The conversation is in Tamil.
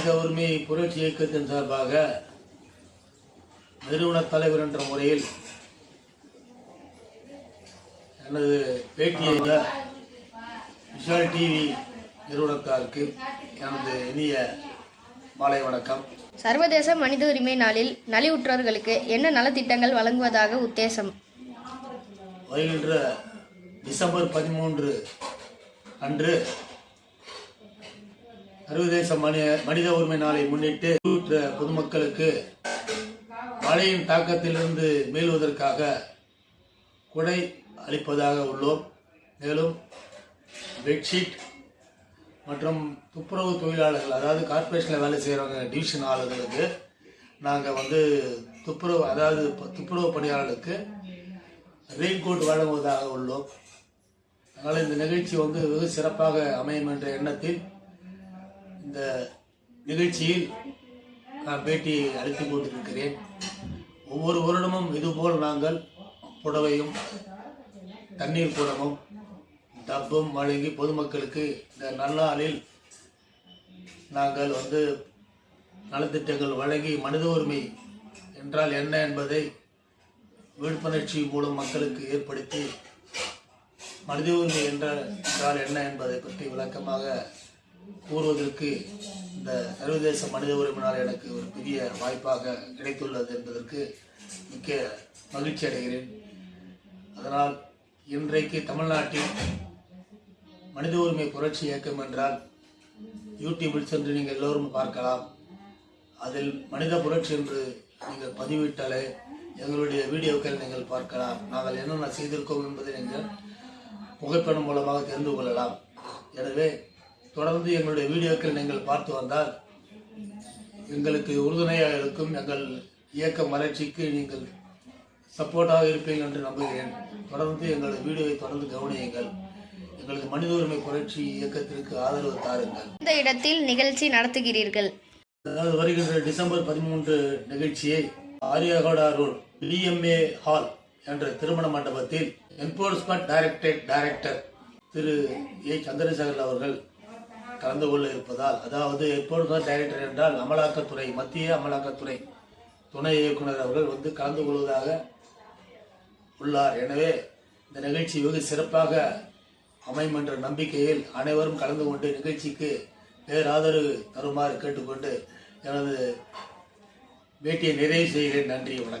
மனித உரிமை புரட்சி இயக்கத்தின் சார்பாக நிறுவன தலைவர் என்ற முறையில் எனது பேட்டியை விஷால் டிவி நிறுவனத்தாருக்கு எனது இனிய மாலை வணக்கம். சர்வதேச மனித உரிமை நாளில் நலிவுற்றவர்களுக்கு என்ன நலத்திட்டங்கள் வழங்குவதாக உத்தேசம்? வருகின்ற டிசம்பர் பதிமூன்று அன்று சர்வதேச மனித மனித உரிமை நாளை முன்னிட்டு பொதுமக்களுக்கு மழையின் தாக்கத்திலிருந்து மீள்வதற்காக குடை அளிப்பதாக உள்ளோம். மேலும் பெட்ஷீட் மற்றும் துப்புரவு தொழிலாளர்கள் அதாவது கார்ப்பரேஷனில் வேலை செய்கிறவங்க டிவிஷன் ஆளுங்களுக்கு நாங்கள் வந்து துப்புரவு அதாவது துப்புரவு பணியாளர்களுக்கு ரெயின் கோட் வழங்குவதாக உள்ளோம். அதனால் இந்த நிகழ்ச்சி வந்து வெகு சிறப்பாக அமையும் என்ற எண்ணத்தில் இந்த நிகழ்ச்சியில் நான் பேட்டி அளித்துக் கொண்டிருக்கிறேன். ஒவ்வொரு வருடமும் இதுபோல் நாங்கள் புடவையும் தண்ணீர் குடமும் டப்பும் வழங்கி பொதுமக்களுக்கு இந்த நல்லாளில் நாங்கள் வந்து நலத்திட்டங்கள் வழங்கி மனித உரிமை என்றால் என்ன என்பதை விழிப்புணர்ச்சி மூலம் மக்களுக்கு ஏற்படுத்தி மனித உரிமை என்றால் என்றால் என்ன என்பதை பற்றி விளக்கமாக கூறுவதற்கு இந்த சர்வதேச மனித உரிமையினால் எனக்கு ஒரு பெரிய வாய்ப்பாக கிடைத்துள்ளது என்பதற்கு மிக்க மகிழ்ச்சி அடைகிறேன். அதனால் இன்றைக்கு தமிழ்நாட்டில் மனித உரிமை புரட்சி இயக்கம் என்றால் யூடியூபில் சென்று நீங்கள் எல்லோரும் பார்க்கலாம். அதில் மனித புரட்சி என்று நீங்கள் பதிவிட்டாலே எங்களுடைய வீடியோக்கள் நீங்கள் பார்க்கலாம். நாங்கள் என்னென்ன செய்திருக்கோம் என்பதை நீங்கள் புகைப்படம் மூலமாக தெரிந்து கொள்ளலாம். எனவே தொடர்ந்து எங்களுடைய வீடியோக்கள் நீங்கள் பார்த்து வந்தால் எங்களுக்கு உறுதுணையாக இருக்கும் எங்கள் இயக்கம் வளர்ச்சிக்கு நீங்கள் சப்போர்ட்டாக இருப்பீர்கள் என்று நம்புகிறேன். தொடர்ந்து எங்களது வீடியோவை தொடர்ந்து கவனியுங்கள். எங்களது மனித உரிமை புரட்சி இயக்கத்திற்கு ஆதரவு தாருங்கள். இந்த இடத்தில் நிகழ்ச்சி நடத்துகிறீர்கள். அதாவது வருகின்ற டிசம்பர் பதிமூன்று நிகழ்ச்சியை ஆரியாகோடா ரோட் டிஎம்ஏ ஹால் என்ற திருமண மண்டபத்தில் enforcement directorate director Thiru A Chandrasekar அவர்கள் கலந்து கொள்ள இருப்பதால் அதாவது என்போர்ஸ்மெண்ட் டைரக்டர் என்றால் அமலாக்கத்துறை மத்திய அமலாக்கத்துறை துணை இயக்குனர் அவர்கள் வந்து கலந்து கொள்வதாக உள்ளார். எனவே இந்த நிகழ்ச்சி வெகு சிறப்பாக அமையும் என்ற நம்பிக்கையில் அனைவரும் கலந்து கொண்டு நிகழ்ச்சிக்கு பேராதரவு தருமாறு கேட்டுக்கொண்டு எனது பேட்டியை நிறைவு செய்கிறேன். நன்றி வணக்கம்.